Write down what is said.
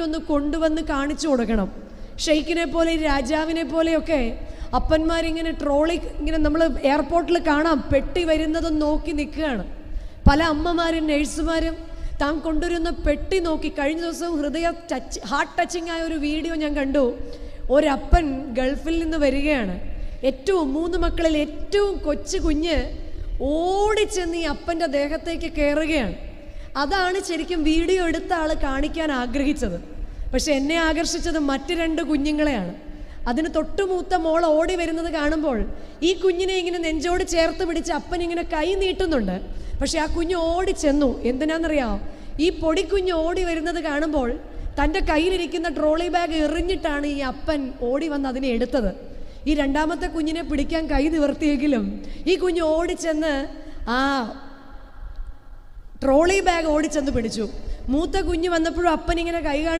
ഒന്ന് കൊണ്ടുവന്ന് കാണിച്ചു കൊടുക്കണം. ഷെയ്ഖിനെ പോലെ രാജാവിനെ പോലെയൊക്കെ അപ്പന്മാരിങ്ങനെ ട്രോളി ഇങ്ങനെ നമ്മൾ എയർപോർട്ടിൽ കാണാം. പെട്ടി വരുന്നതും നോക്കി നിൽക്കുകയാണ്. പല അമ്മമാരും നഴ്സുമാരും താൻ കൊണ്ടുവരുന്ന പെട്ടി നോക്കി കഴിഞ്ഞ ദിവസം ഹൃദയ ടച്ച് ഹാർട്ട് ടച്ചിങ് ആയ ഒരു വീഡിയോ ഞാൻ കണ്ടു. ഒരപ്പൻ ഗൾഫിൽ നിന്ന് വരികയാണ്. ഏറ്റവും മൂന്ന് മക്കളിൽ ഏറ്റവും കൊച്ചു കുഞ്ഞ് ഓടിച്ചെന്ന് ഈ അപ്പന്റെ ദേഹത്തേക്ക് കയറുകയാണ്. അതാണ് ശരിക്കും വീഡിയോ എടുത്ത ആൾ കാണിക്കാൻ ആഗ്രഹിച്ചത്. പക്ഷെ എന്നെ ആകർഷിച്ചത് മറ്റ് രണ്ട് കുഞ്ഞുങ്ങളെയാണ്. അതിന് തൊട്ടുമൂത്ത മോൾ ഓടി വരുന്നത് കാണുമ്പോൾ ഈ കുഞ്ഞിനെ ഇങ്ങനെ നെഞ്ചോട് ചേർത്ത് പിടിച്ച് അപ്പൻ ഇങ്ങനെ കൈ നീട്ടുന്നുണ്ട്. പക്ഷെ ആ കുഞ്ഞ് ഓടി ചെന്നു. എന്തിനാണെന്നറിയാമോ ഈ പൊടിക്കുഞ്ഞ് ഓടി വരുന്നത് കാണുമ്പോൾ തന്റെ കയ്യിലിരിക്കുന്ന ട്രോളി ബാഗ് എറിഞ്ഞിട്ടാണ് ഈ അപ്പൻ ഓടി വന്ന് അതിനെ എടുത്തത്. ഈ രണ്ടാമത്തെ കുഞ്ഞിനെ പിടിക്കാൻ കൈ നിവർത്തിയെങ്കിലും ഈ കുഞ്ഞ് ഓടിച്ചെന്ന് ആ ട്രോളി ബാഗ് ഓടിച്ചെന്ന് പിടിച്ചു. മൂത്ത കുഞ്ഞ് വന്നപ്പോഴും അപ്പനിങ്ങനെ കൈ